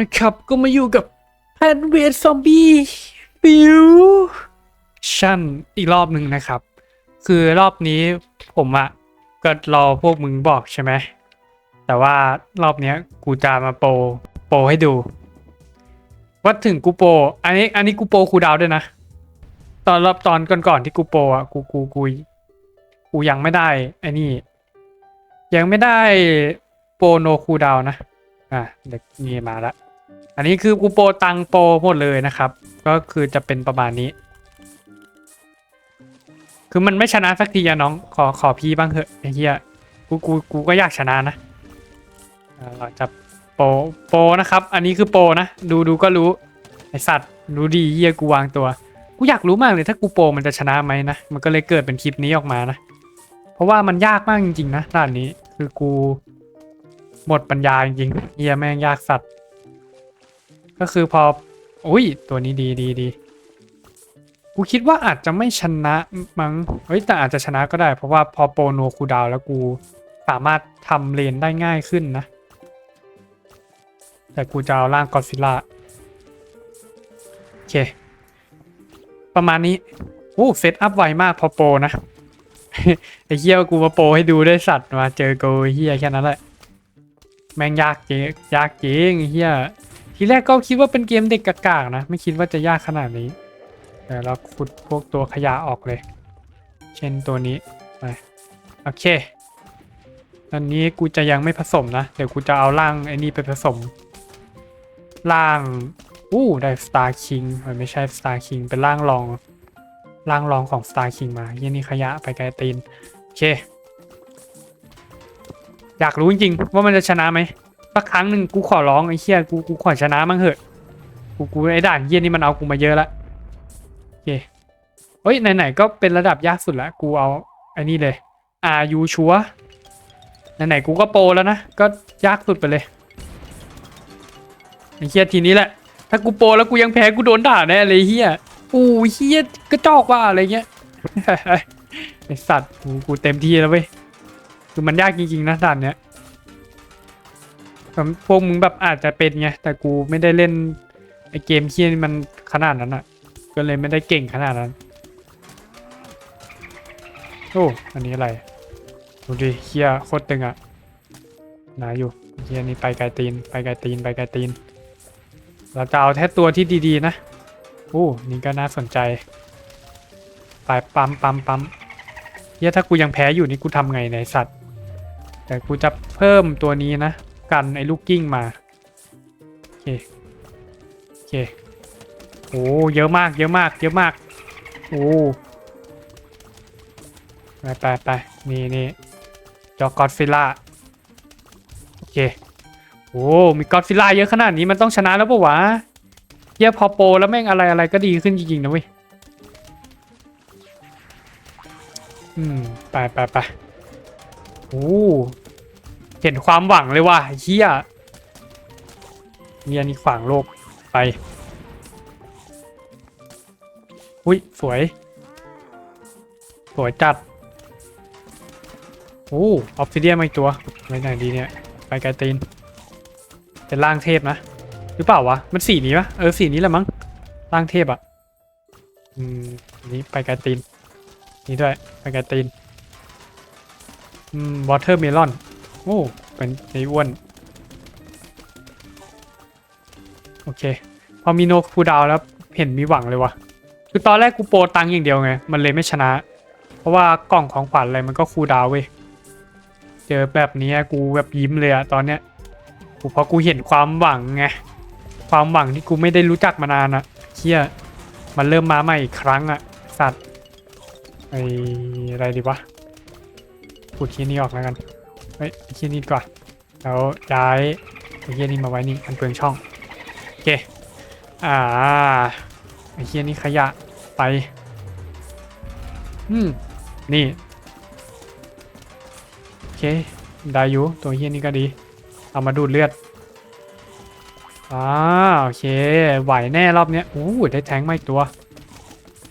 นะครับ ก็มาอยู่กับแพนเวทซอมบี้ฟิวชั่นอีกรอบหนึ่งนะครับ คือรอบนี้ผมอะก็รอพวกมึงบอกใช่ไหม แต่ว่ารอบเนี้ยกูจะมาโปรโปรให้ดูว่าถึงกูโปรอันนี้ อันนี้กูโปรคูดาวด้วยนะ ตอนรอบตอนก่อนๆที่กูโปรอะกูกูกูกูยังไม่ได้ไอ้นี่ ยังไม่ได้โปรโนคูดาวนะ อะเด็กมีมาแล้วอันนี้คือกูโปรตังโปรหมดเลยนะครับ ก็คือจะเป็นประมาณนี้ คือมันไม่ชนะสักทีอะน้อง ขอขอพี่บ้างเถอะไอ้เหี้ยกูกูกูก็อยากชนะนะเราจะโปรโปรนะครับ อันนี้คือโปรนะ ดูดูก็รู้ ไอสัตว์รู้ดีเหี้ยกูวางตัว กูอยากรู้มากเลยถ้ากูโปรมันจะชนะไหมนะ มันก็เลยเกิดเป็นคลิปนี้ออกมานะ เพราะว่ามันยากมากจริงๆนะด่านนี้ คือกู หมดปัญญาจริงๆเฮียแม่งยากสัตว์ ก็คือพอ อุ้ย ตัวนี้ดีดีดีกูคิดว่าอาจจะไม่ชนะมั้ง เฮ้ย แต่อาจจะชนะก็ได้ เพราะว่าพอโปรโนคูดาวแล้วกูสามารถทำเลนได้ง่ายขึ้นนะ แต่กูจะเอาร่างกอดซิล่า โอเค ประมาณนี้โอ้เซตอัพไวมากพอโปรนะ ไอ้เฮียกูมาโปรให้ดูได้สัตว์มาเจอกูไอ้เฮียแค่นั้นแหละ แม่งยากจริงยากจริงเฮียทีแรกก็คิดว่าเป็นเกมเด็กกากๆนะ ไม่คิดว่าจะยากขนาดนี้เดี๋ยวเราขุดพวกตัวขยะออกเลย เช่นตัวนี้ไปโอเคตอนนี้กูจะยังไม่ผสมนะ เดี๋ยวกูจะเอาร่างไอ้นี่ไปผสมร่างอู้ได้ Star King เอ้ยไม่ใช่ Star King เป็นร่างรองร่างรองของ Star King มาเยี่ยนี่ขยะไปไกลตีน โอเค อยากรู้จริงๆว่ามันจะชนะไหมสักครั้งหนึ่งกูขอร้องไอ้เชี่ยกูกูขอชนะมั่งเหอะ กูกูไอ้ด่านเยี่ยนี่มันเอากูมาเยอะละโอเคเฮ้ยไหนๆก็เป็นระดับยากสุดละกูเอาไอ้นี่เลยอายูชัวไหนๆกูก็โปรแล้วนะก็ยากสุดไปเลยไอ้เฮียทีนี้แหละ ถ้ากูโปรแล้วกูยังแพ้กูโดนด่าแน่เลยเฮียอู้เฮียกระจอกว่าอะไรเงี้ยไอสัตว์กูกูเต็มที่แล้วเว้ย คือมันยากจริงๆนะด่านเนี้ยพวกมึงแบบอาจจะเป็นไงแต่กูไม่ได้เล่นไอเกมเฮียนมันขนาดนั้นอะ ก็เลยไม่ได้เก่งขนาดนั้นโอ้อันนี้อะไรดูดิเฮียโคตรตึงอะหนาอยู่เฮียนี่ไปไกลตีน ไปไกลตีนไปไกลตีน เราจะเอาแค่ตัวที่ดีๆนะโอ้นี่ก็น่าสนใจไปปั๊มปั๊มปั๊มเฮียถ้ากูยังแพ้อยู่นี่กูทำไงในยไอ้สัตว์ แต่กูจะเพิ่มตัวนี้นะ กันไอ้ลูกกิ้งมา โอเค โอเค โอ้เยอะมาก เยอะมาก เยอะมาก โอ้ไปไปไปนี่นี่จอกอดฟิล่า โอเค โอ้ มีกอดฟิล่าเยอะขนาดนี้มันต้องชนะแล้วปะวะเฮียพอโปรแล้วแม่งอะไรอะไรก็ดีขึ้นจริงๆนะเว้ย อืม ไปไปไป โอ้เห็นความหวังเลยว่ะเฮียมีอันนี้ขวางโลกไป อุ้ยสวย สวยจัด โอ้ออฟซิเดียมาอีกตัวไว้ไหนดีเนี่ย ไปไกลตีน เป็นร่างเทพนะ หรือเปล่าวะ มันสีนี้ปะเออสีนี้แหละมั้งร่างเทพอะอืมอันนี้ไปไกลตีน นี่ด้วย ไปไกลตีน วอเตอร์เมลอน โอ้ เป็นไอ้อ้วน โอเค พอมีโนคูดาวแล้วเห็นมีหวังเลยวะคือตอนแรกกูโปรตังอย่างเดียวไง มันเลยไม่ชนะ เพราะว่ากล่องของขวัญอะไรมันก็คูดาวเว้ย เจอแบบนี้กูแบบยิ้มเลยอะตอนเนี้ย กูพราะกูเห็นความหวังไง ความหวังที่กูไม่ได้รู้จักมานานอะเชี่ยมันเริ่มมาใหม่อีกครั้งอะสัตว์ไออะไรดีวะ พูดที่นี่ออกแล้วกันเฮ้ยไอ้ที่นี่ดีกว่าแล้วย้ายไอ้เฮียนี่มาไว้นี่มันเปลืองช่องโอเคอ่าไอ้เฮียนี่ขยะไปอืมนี่โอเคได้อยู่ตัวเฮียนี่ก็ดี เอามาดูดเลือดอ่าโอเค ไหวแน่รอบเนี้ยอู้ได้แทงไมาอีกตัว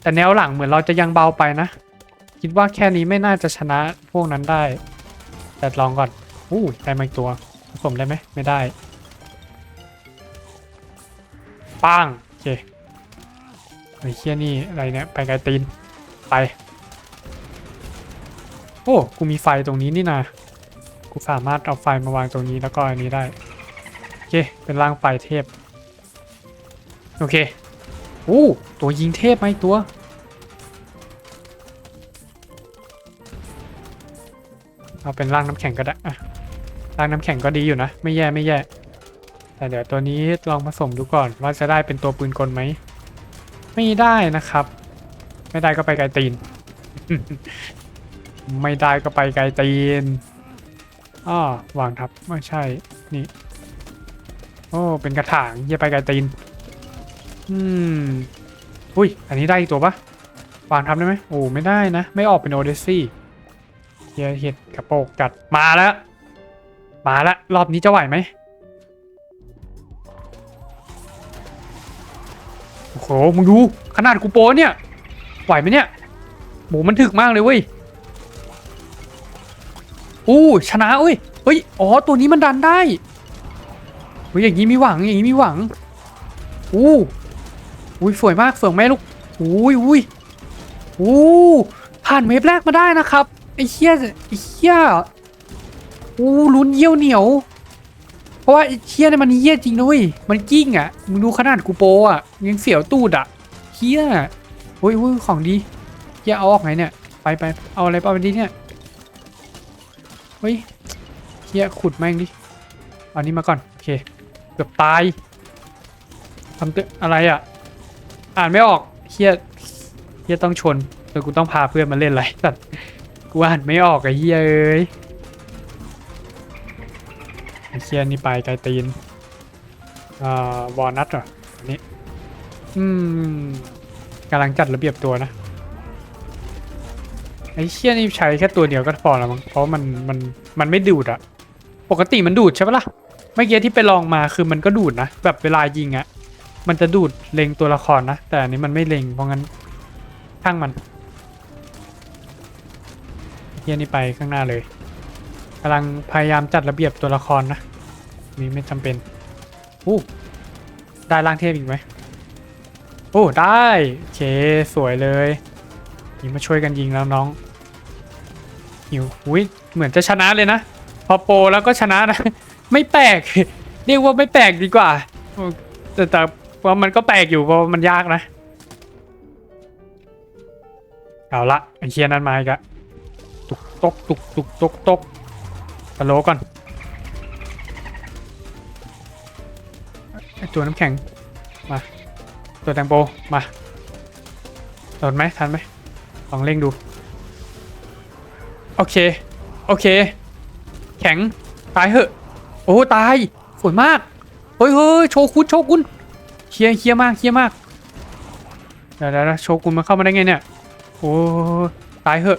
แต่แนวหลังเหมือนเราจะยังเบาไปนะ คิดว่าแค่นี้ไม่น่าจะชนะพวกนั้นได้ แต่ลองก่อนอู้ได้มาอีกตัวผมได้ไหมไม่ได้ป้างโอเคไอ้เคียนี่อะไรเนี่ยไปไกลตีนไป โอ้กูมีไฟตรงนี้นี่นากูสามารถเอาไฟมาวางตรงนี้แล้วก็อันนี้ได้โอเคเป็นร่างไฟเทพ โอเคอู้ตัวยิงเทพไหมตัว เอาเป็นร่างน้ำแข็งก็ได้อะร่างน้ำแข็งก็ดีอยู่นะ ไม่แย่ไม่แย่ แต่เดี๋ยวตัวนี้ลองผสมดูก่อน ว่าจะได้เป็นตัวปืนกลไหม ไม่ได้นะครับ ไม่ได้ก็ไปไกลตีน ไม่ได้ก็ไปไกลตีนอ้อวางทับไม่ใช่ นี่ โอ้ เป็นกระถางเยี่ยไปไกลตีน อืม อุ้ย อันนี้ได้อีกตัวปะวางทับได้ไหมโอ้ ไม่ได้นะ ไม่ออกเป็นโอเดซี่ เฮียเห็ดกระโปกจัดมาแล้วมาแล้วรอบนี้จะไหวไหมโอ้โหมึงดูขนาดกูโปเนี่ยไหวไหมเนี่ยหมูมันถึกมากเลยเว้ยอู้ชนะเอ้ยเฮ้ยอ๋อตัวนี้มันดันได้เฮ้ยอย่างนี้มีหวังอย่างนี้มีหวังอู้อุ้ยสวยมากสวยไหมลูกอุ้ยอุ้ยอู้ผ่านเวฟแรกมาได้นะครับ ไอ้เชี่ยไอ้เชี่ยอู้ลุ้นเยี่ยวเหนียว เพราะว่าไอ้เชี่ยเนี่ยมันเยี่ยจริงนะเว้ยมันกิ้งอะมึงดูขนาดกูโปอะยังเสียวตูดอะเชี่ยโอ้ยอุ้ยของดีเชี่ยเอาออกไงเนี่ยไปไปเอาอะไรไปเอาไปดีเนี่ยเฮ้ยเชี่ยขุดแม่งดิเอานี้มาก่อนโอเคเกือบตายทำตึอะไรอะ อ่านไม่ออกเฮียเฮียต้องชนแต่กูต้องพาเพื่อนมาเล่นอะไรสัตว์ กูอ่านไม่ออกไอ้เฮียเอ้ยไอ้เฮียนี่ไปไกลตีนอ่าวอลนัทเหรออันนี้อืมกำลังจัดระเบียบตัวนะไอ้เชี่ยนี่ใช้แค่ตัวเดียวก็พอแล้วมั้งเพราะมันมันมันไม่ดูดอะปกติมันดูดใช่ปะล่ะเมื่อกี้ที่ไปลองมาคือมันก็ดูดนะแบบเวลายิงอะมันจะดูดเล็งตัวละครนะแต่อันนี้มันไม่เล็งเพราะงั้นช่างมัน เฮียนี่ไปข้างหน้าเลยกำลังพยายามจัดระเบียบตัวละครนะมีไม่จำเป็นอู้ได้ร่างเทพอีกไหมโอ้ได้โอเคสวยเลยนี่มาช่วยกันยิงแล้วน้องหิวอุ้ยเหมือนจะชนะเลยนะ พอโปรแล้วก็ชนะนะ ไม่แปลกเรียกว่าไม่แปลกดีกว่า แต่แต่ว่ามันก็แปลกอยู่เพราะมันยากนะ เอาละไอเคียนั้นมาอีกอะ ตกตุกตุกตกตกสโลว์ก่อนตัวน้ำแข็ง มา ตัวแตงโปมาโดนไหมทันไหมลองเร่งดู โอเค โอเค แข็ง ตายเหอะ โอ้ ตาย สวยมาก เฮ้ยเฮ้ยโชกุนโชกุนเคลียร์เคลียร์มากเคลียร์มากเดี๋ยวเดี๋ยวเดี๋ยวโชกุนมันเข้ามาได้ไงเนี่ย โอ้ ตายเหอะ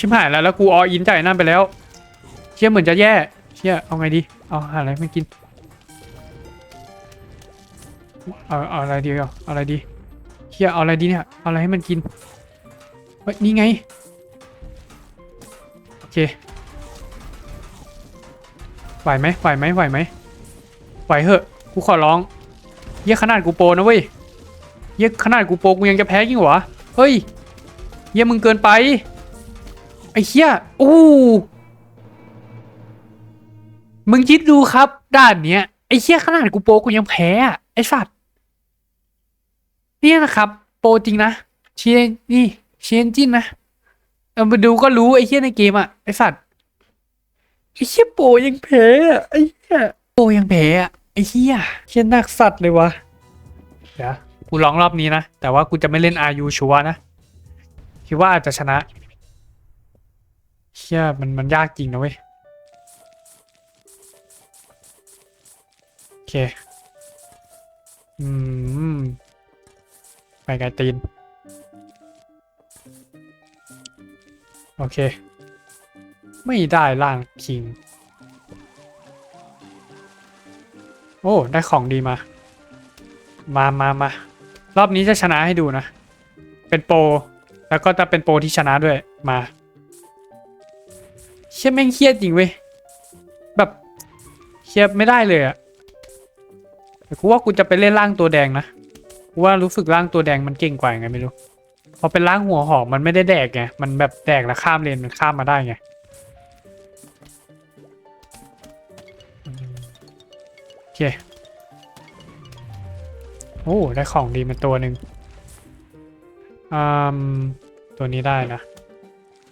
ชิมหายแล้วแล้วกูออินจ่ายนั่นไปแล้ว เชี่ยเหมือนจะแย่ เชี่ยเอาไงดีเอาหาอะไรไม่กินเอาเอาอะไรดีเอาเอาอะไรดีเชี่ยเอาอะไรดีเนี่ยเอาอะไรให้มันกินเฮ้ยนี่ไงโอเคไหวไหมไหวไหมไหวไหมไหวเหอะกูขอร้องเยี่ยขนาดกูโปนะเว้ยเยี่ยขนาดกูโปกูยังจะแพ้ยิ่งหรอวะเฮ้ยเยี่ยมึงเกินไป ไอ้เหี้ยโอ้มึงคิดดูครับ ด้านเนี้ยไอ้เหี้ยขนาดกูโปกูยังแพ้อะไอ้สัตว์เนี่ยนะครับ โปจริงนะเชียร์นี่เชียร์จินนะเอามาดูก็รู้ไอ้เหี้ยในเกมอะไอ้สัตว์ไอ้เหี้ยโปยังแพ้อะไอ้เหี้ยโปยังแพ้อะไอ้เหี้ยเหี้ยนักสัตว์เลยวะเดี๋ยวกูลองรอบนี้นะแต่ว่ากูจะไม่เล่นอายุชัวนะคิดว่าอาจจะชนะ เหี้ยมันมันยากจริงนะเว้ย โอเค อืม ไปไกลตีน โอเค ไม่ได้ล่างคิง โอ้ ได้ของดีมา มามามารอบนี้จะชนะให้ดูนะ เป็นโปร แล้วก็จะเป็นโปรที่ชนะด้วยมา เชี่ยแม่งเครียดจริงเว้ยแบบเครียดไม่ได้เลยอะแต่กูว่ากูจะไปเล่นร่างตัวแดงนะกูว่ารู้สึกร่างตัวแดงมันเก่งกว่าไงไม่รู้พอเป็นร่างหัวหอมมันไม่ได้แดกไงมันแบบแดกแล้วข้ามเลนมันข้ามมาได้ไงโอเคโอ้ได้ของดีมาตัวหนึ่งอืมตัวนี้ได้นะ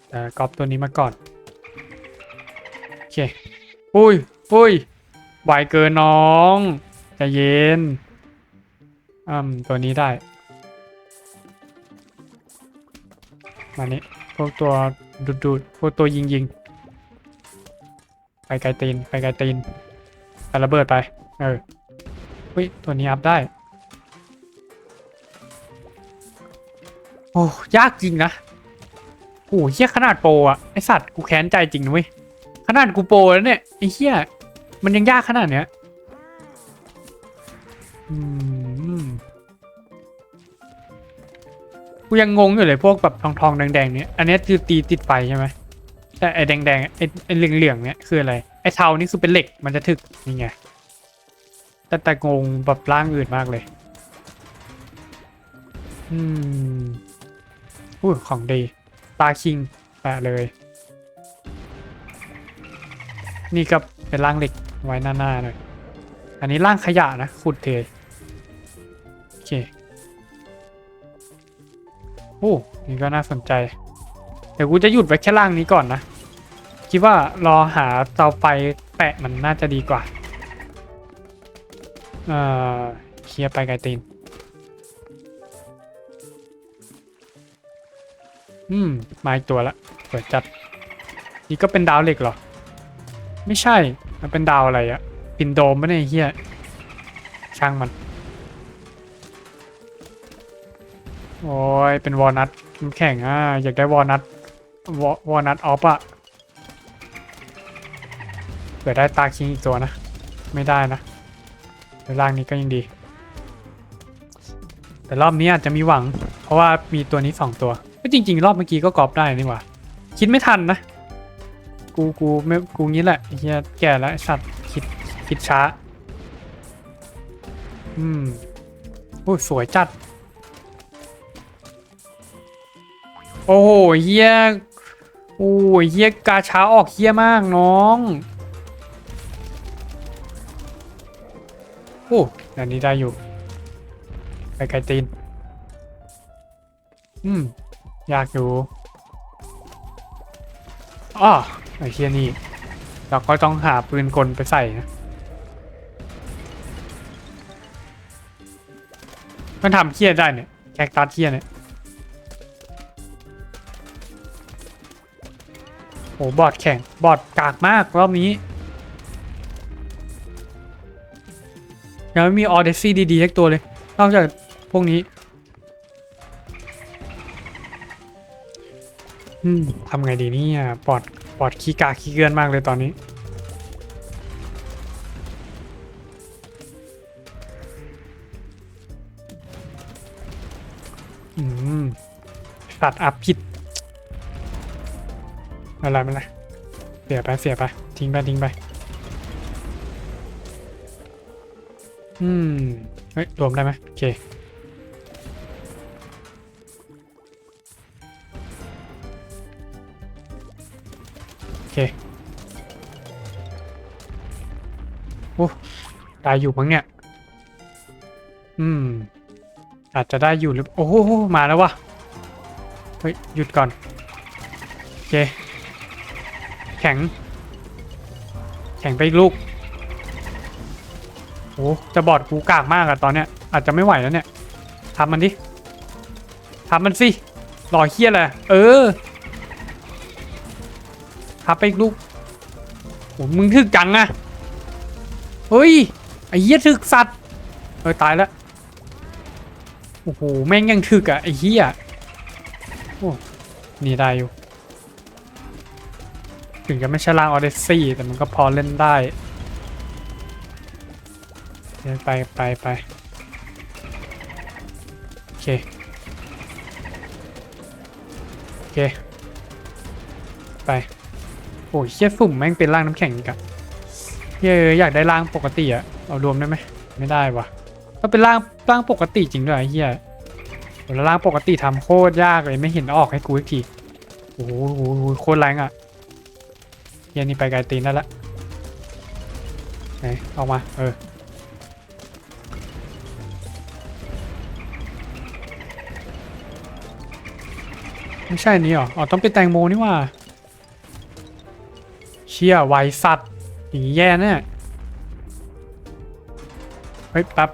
แต่กอปตัวนี้มาก่อน เคอุ้ยอุ้ยไวเกินน้องจะเย็นอืมตัวนี้ได้ มานี่พวกตัวดูดดูดพวกตัวยิงยิงไปไกลตีนไปไกลตีนไประเบิดไป เออเฮ้ยตัวนี้อัพได้ โอ้ยากจริงนะโอ้เฮี้ยขนาดโปรอะไอสัตว์กูแค้นใจจริงนะเว้ย ขนาดกูโปรแล้วเนี่ยไอเฮี้ยมันยังยากขนาดเนี้ยอืมกูยังงงอยู่เลยพวกแบบทองทองๆแดงๆเนี้ยอันนี้คือตีติดไฟใช่ไหมแต่ไอ้แดงๆไอ้ไอ้เหลืองๆเนี้ยคืออะไรไอ้เทานี่คือเป็นเหล็กมันจะถึกนี่ไงแต่แต่งงแบบร่างอื่นมากเลย อืมอู้ของดีตาคิงแปะเลย นี่ก็เป็นร่างเหล็กไว้หน้าๆหน่อย อันนี้ร่างขยะนะขุดเทโอเคโอ้นี่ก็น่าสนใจ เดี๋ยวกูจะหยุดไว้แค่ล่างนี้ก่อนนะ คิดว่ารอหาเตาไฟแปะมันน่าจะดีกว่า เอ่อเคลียร์ไปไกลตีน อืม มาอีกตัวละเปิดจัด นี่ก็เป็นดาวเหล็กเหรอ ไม่ใช่ มันเป็นดาวอะไรอะปินโดมไม่ได้เฮียช่างมัน โอ้ย เป็นวอลนัทแข็งอะ อยากได้วอลนัทวอวอลนัทออฟอะเผื่อได้ตาคิงอีกตัวนะ ไม่ได้นะแต่ล่างนี้ก็ยังดี แต่รอบนี้อาจจะมีหวัง เพราะว่ามีตัวนี้สองตัวก็จริง ๆ รอบเมื่อกี้ก็กรอบได้นี่หว่า คิดไม่ทันนะ กูกูไม่กูงี้แหละเฮียแก่แล้วสัตว์คิดคิดช้า อืมโอ้สวยจัด โอ้โหเฮียโอ้ยเฮียกาช้าออกเฮียมากน้อง โอ้อันนี้ได้อยู่ ไปไกลตีน อืม อยากอยู่อ้อ ไอเฮียนี่ เราก็ต้องหาปืนกลไปใส่นะ มันทำเฮียได้เนี่ย แคคตัสเฮียเนี่ย โห บอดแข่ง บอดกากมากรอบนี้ยังไม่มีออเดซี่ดีๆสักตัวเลย นอกจากพวกนี้อืมทำไงดีเนี่ยบอด บอดขี้กาขี้เกินมากเลยตอนนี้ อืมตัดอัพผิดอะไรไม่เป็นไรเสียไปเสียไป ทิ้งไปทิ้งไป อืม เฮ้ย รวมได้ไหมโอเค โอเคโอ้ได้อยู่มั้งเนี่ย อืม อาจจะได้อยู่หรือ โอ้โห มาแล้ววะเฮ้ย หยุดก่อน โอเค แข็ง แข็งไปอีกลูก โอ้จะบอดกูกากมากอะตอนเนี้ย อาจจะไม่ไหวแล้วเนี่ยทำมันดิทำมันสิ รอเฮี้ยแหละเออ ทับไปอีกลูกโอ้มึงถึกจังอะเฮ้ย ไอ้เหี้ยถึกสัตว์ เออตายแล้วโอ้โห แม่งยังถึกอะไอ้เหี้ยโอ้นี่ได้อยู่ ถึงจะไม่ใช่ล่างออเดซี่แต่มันก็พอเล่นได้ไปไปไปโอเค โอเค ไป โอ้ยเชี่ยสุ่มแม่งเป็นร่างน้ำแข็งอีกอะเย้ยอยากได้ร่างปกติอะเอารวมได้ไหมไม่ได้วะก็เป็นร่างร่างปกติจริงด้วยเฮียแล้วร่างปกติทำโคตรยากเลยไม่เห็นออกให้กูอีกทีโอ้โหโคตรแรงอะเฮียนี่ไปไกลตีนได้ละไหนออกมาเออไม่ใช่นี้หรอ อ๋อ ต้องเป็นแตงโมนี่ว่า ชี่ยไวสัตว์อย่างนี้แย่แน่เฮ้ยแป๊บ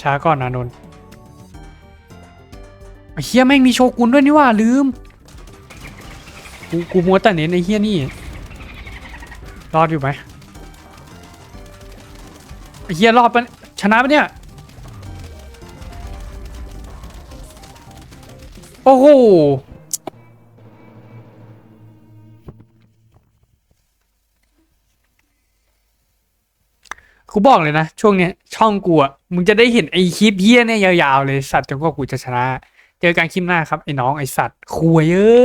ช้าก่อนนะนนท์ไอ้เฮียแม่งมีโชกุนด้วยนี่ว่าลืม กูกูมัวแต่เน้นไอ้เฮียนี่ รอดอยู่ไหมไอ้เฮียรอดปะชนะปะเนี่ย โอ้โห กูบอกเลยนะ ช่วงเนี้ยช่องกูอะมึงจะได้เห็นไอคลิปเฮี้ยเนี่ยยาวๆเลยสัตว์จนกว่ากูจะชนะ เจอกันคลิปหน้าครับ ไอ้น้องไอสัตว์คุยเอ้ย